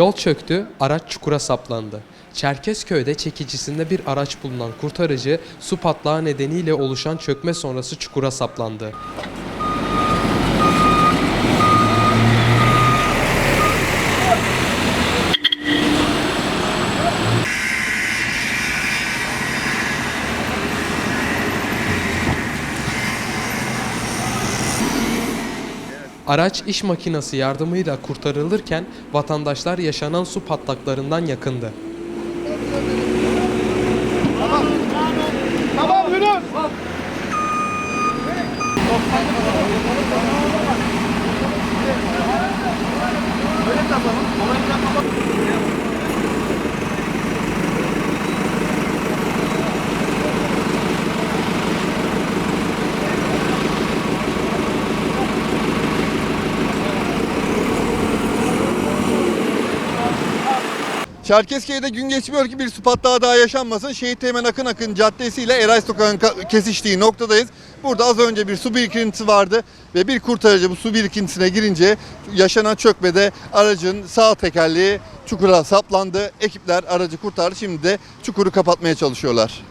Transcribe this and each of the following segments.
Yol çöktü, araç çukura saplandı. Çerkezköy'de çekicisinde bir araç bulunan kurtarıcı su patlağı nedeniyle oluşan çökme sonrası çukura saplandı. Araç iş makinesi yardımıyla kurtarılırken vatandaşlar yaşanan su patlaklarından yakındı. Tamam yürü. Çerkezköy'de gün geçmiyor ki bir su patlağı daha yaşanmasın. Şehit Teğmen Akın Akın Caddesi ile Eray Sokağı'nın ka- kesiştiği noktadayız. Burada az önce bir su birikintisi vardı ve bir kurtarıcı bu su birikintisine girince yaşanan çökmede aracın sağ tekerleği çukura saplandı. Ekipler aracı kurtardı. Şimdi de çukuru kapatmaya çalışıyorlar.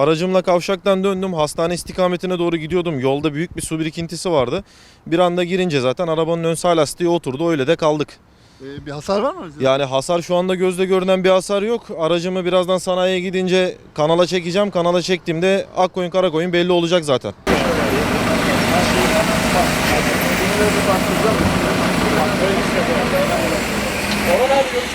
Aracımla kavşaktan döndüm. Hastane istikametine doğru gidiyordum. Yolda büyük bir su birikintisi vardı. Bir anda girince zaten arabanın ön sağ lastiği oturdu. Öyle de kaldık. Ee, bir hasar var mı? Aracınızda? Yani hasar şu anda gözle görünen bir hasar yok. Aracımı birazdan sanayiye gidince kanala çekeceğim. Kanala çektiğimde Akkoyun Karakoyun belli olacak zaten.